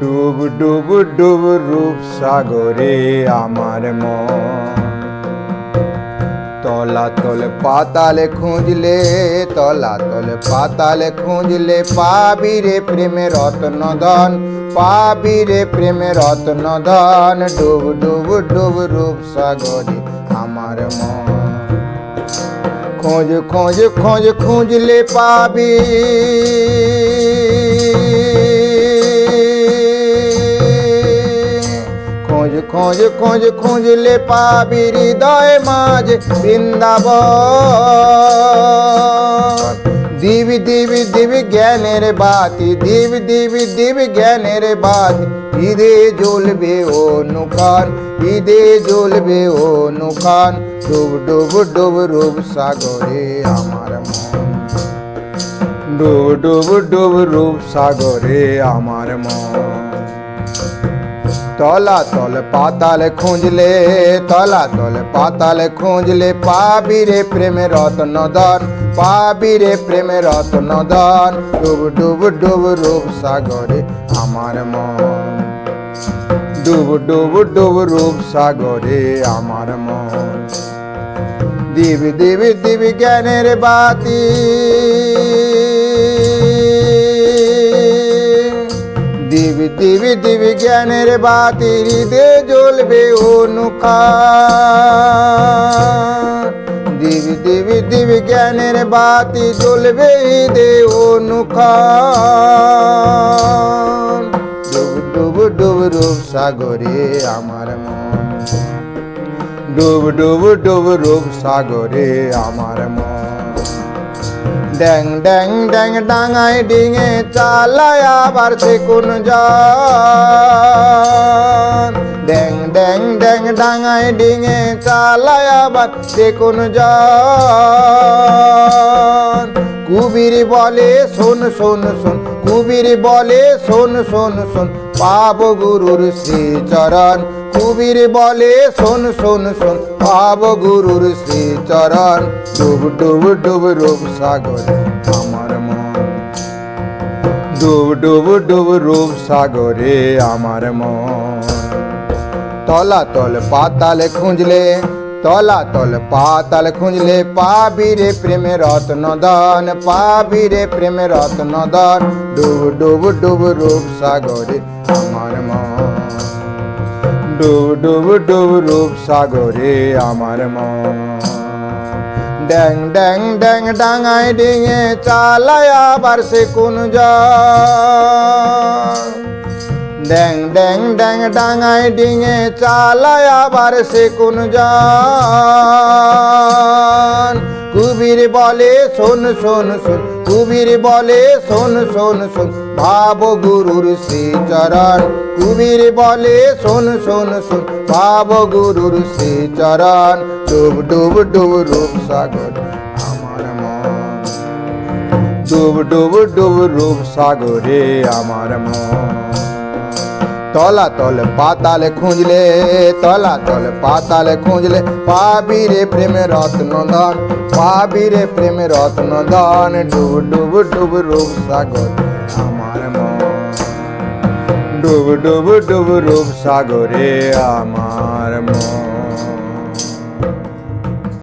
ডুব ডুব ডুব রূপ সাগরে আমার মন। তলাতল পাতালে খুঁজলে, তলাতল পাতালে খুঁজলে পাবি রে প্রেমে রত্নধন, পাবি রে প্রেমে রত্নধন। ডুব ডুব ডুব রূপ সাগরে আমার মন। খোঁজ খোঁজ খোঁজ খুঁজলে পাবি খোঁজ খোঁজ খোঁজ খুঁজলে পাবি হৃদয় মাঝ বৃন্দাবন। দিবি দিবি দিবি জ্ঞানের বাতি, দিবি দিবি দিবি জ্ঞানের বাতি। হৃদে জ্বলবে ও নুখান হৃদে জ্বলবে ও নুখান ডুব ডুব ডুব রূপ সাগরে আমার মন। ডুব ডুব ডুব রূপ সাগরে আমার মন। তলা তল পাতাল খুঁজলে, তলা তল পাতাল খুঁজলে পাবি রে প্রেমে রত্নদন পাবি রে প্রেমে রত্নদন ডুব ডুব ডুব রূপ সাগরে আমার মন। ডুব ডুব ডুব রূপ সাগরে আমার মন। দিবি দিবি দিবি জ্ঞানের বাতি। দিবি দিবি দিবি জ্ঞানের বাতি হৃদে জ্বলবে অনুখা দিবি দিবি দিবি জ্ঞানের বাতি জ্বলবে হৃদে অনুখা ডুব ডুব ডুব রূপ সাগরে আমার মন। ডুব ডুব ডুব রূপ সাগরে আমার মন। ড্যাং ড্যাং ড্যাং, ডাঙায় ডিঙে চালায় আবার কোন ড্যাং ড্যাং ড্যাং, ডাঙায় ডিঙে চালায় আবার কোন কুবির বলে শোন শোন শোন, কুবির বলে শোন শোন শোন পাব গুরুর শ্রী চরণ কুবির বলে, শোন শোন শোন, পাব গুরুর শ্রী চরণ ডুব ডুব ডুব, রূপ সাগর, আমার মন। ডুব ডুব ডুব, রূপ সাগরে, আমার মন। তলা তল পাতাল খুঁজলে তলা তল পাতাল খুঁজলে পাবি রে প্রেমে রত্নদান পাবি রে প্রেমে রত্নদান ডুব ডুব ডুব রূপ সাগরে আমার মন। ডুব ডুব ডুব রূপ সাগরে আমার মন। ড্যাং ড্যাং ড্যাং ডাঙায় ডিঙে চালায় আবার সে কোন যা ড্যাং ড্যাং ড্যাং, ডাঙায় ডিঙে চালায় আবার সে কোন যান কুবির বলে, শোন শোন শোন, কুবির বলে, শোন শোন শোন, ভাব গুরুর শ্রী চরণ কুবির বলে, শোন শোন শোন, ভাব গুরুর শ্রী চরণ ডুব ডুব ডুব রূপ সাগর আমার মন। ডুব ডুব ডুব রূপ সাগরে আমার মন। তলা তলে পাতাল খুঁজলে, তলা তলে পাতাল খুঁজলে পাবি রে প্রেমে রত্নধন পাবি রে প্রেমে রত্নধন, ডুব ডুব ডুব রূপ সাগর আমার মন। ডুব ডুব ডুব রূপ সাগরে আমার মন।